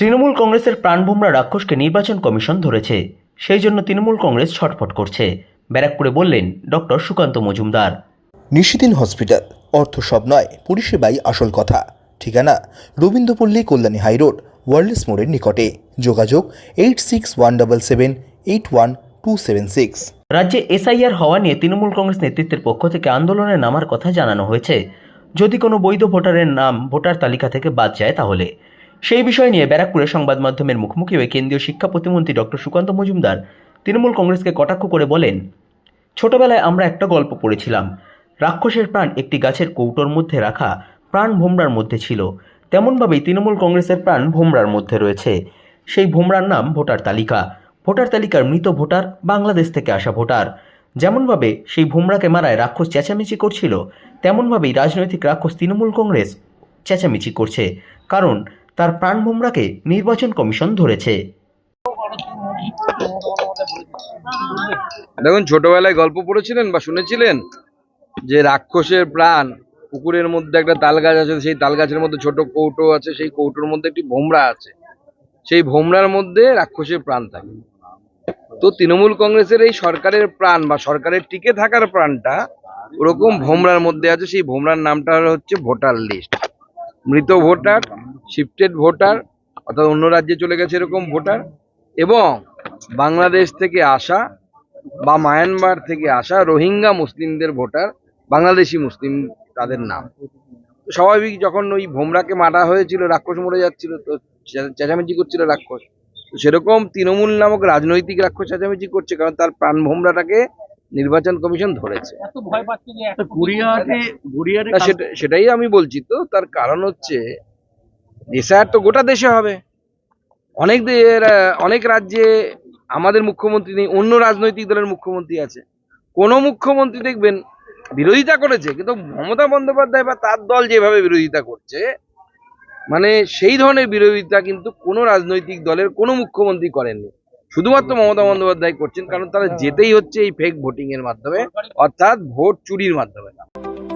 তৃণমূল কংগ্রেসের প্রাণভোমরা রাক্ষসকে নির্বাচন কমিশন ধরেছে। সেই জন্য তৃণমূল কংগ্রেস ছটফট করছে। ব্যারাকপুরে বললেন ডক্টর সুকান্ত মজুমদার। নিশিদিন হসপিটাল অর্থ সব নয় পরিষেবাই আসল কথা। ঠিকানা রবীন্দ্রপল্লী কল্যাণী হাইরোড ওয়ার্ল্ডস মোড়ের নিকটে। যোগাযোগ eight six one double seven eight one two seven six. রাজ্যে এসআইআর হওয়া নিয়ে তৃণমূল কংগ্রেস নেতৃত্বের পক্ষ থেকে আন্দোলনে নামার কথা জানানো হয়েছে। যদি কোনো বৈধ ভোটারের নাম ভোটার তালিকা থেকে বাদ যায় তাহলে। সেই বিষয় নিয়ে ব্যারাকপুরে সংবাদ মাধ্যমের মুখোমুখি হয়ে কেন্দ্রীয় শিক্ষা প্রতিমন্ত্রী ডক্টর সুকান্ত মজুমদার তৃণমূল কংগ্রেসকে কটাক্ষ করে বলেন, ছোটবেলায় আমরা একটা গল্প পড়েছিলাম। রাক্ষসের প্রাণ একটি গাছের কৌটোর মধ্যে রাখা প্রাণ ভোমরার মধ্যে ছিল। তেমনভাবেই তৃণমূল কংগ্রেসের প্রাণ ভোমরার মধ্যে রয়েছে। সেই ভোমরার নাম ভোটার তালিকা। ভোটার তালিকার মৃত ভোটার বাংলাদেশ থেকে আসা ভোটার। যেমনভাবে সেই ভোমরাকে মারায় রাক্ষস চেঁচামেচি করছিল, তেমনভাবেই রাজনৈতিক রাক্ষস তৃণমূল কংগ্রেস চেঁচামেচি করছে। কারণ তার প্রাণ ভোমরাকে নির্বাচন কমিশন ধরেছে। দেখুন, ছোটবেলায় গল্প পড়েছিলেন বা শুনেছিলেন যে রাক্ষসের প্রাণ পুকুরের মধ্যে একটা তাল গাছ আছে, সেই তাল গাছের মধ্যে ছোট কৌটো আছে, সেই কৌটোর মধ্যে একটি ভোমরা আছে। সেই ভোমরার মধ্যে রাক্ষসের প্রাণ থাকে। তো তৃণমূল কংগ্রেসের এই সরকারের প্রাণ বা সরকারের টিকে থাকার প্রাণটা ওরকম ভোমরার মধ্যে আছে, সেই ভোমরার নামটা হচ্ছে ভোটার লিস্ট। মৃত ভোটার শিফটেড ভোটার অর্থাৎ অন্য রাজ্যে চলে গেছে এরকম ভোটার এবং বাংলাদেশ থেকে আসা বা মায়ানমার থেকে আসা রোহিঙ্গা মুসলিমদের ভোটার বাংলাদেশি মুসলিম তাদের নাম। তো স্বাভাবিক যখন ওই ভোমরাকে মারা হয়েছিল রাক্ষস মরে যাচ্ছিল তো চেঁচামেচি করছিল রাক্ষস। তো সেরকম তৃণমূল নামক রাজনৈতিক রাক্ষস চেঁচামেচি করছে কারণ তার প্রাণ ভোমরাটাকে নির্বাচন কমিশন ধরেছে। সেটাই আমি বলছি তো তার কারণ হচ্ছে এসআর তো গোটা দেশে হবে। অনেক অনেক রাজ্যে আমাদের মুখ্যমন্ত্রী নেই, অন্য রাজনৈতিক দলের মুখ্যমন্ত্রী আছে। কোন মুখ্যমন্ত্রী দেখবেন বিরোধিতা করেছে, কিন্তু মমতা বন্দ্যোপাধ্যায় বা তার দল যেভাবে বিরোধিতা করছে মানে সেই ধরনের বিরোধিতা কিন্তু কোনো রাজনৈতিক দলের কোনো মুখ্যমন্ত্রী করেননি। শুধুমাত্র মমতা বন্দ্যোপাধ্যায় করছেন, কারণ তারা যেতেই হচ্ছে এই ফেক ভোটিং এর মাধ্যমে, অর্থাৎ ভোট চুরির মাধ্যমে।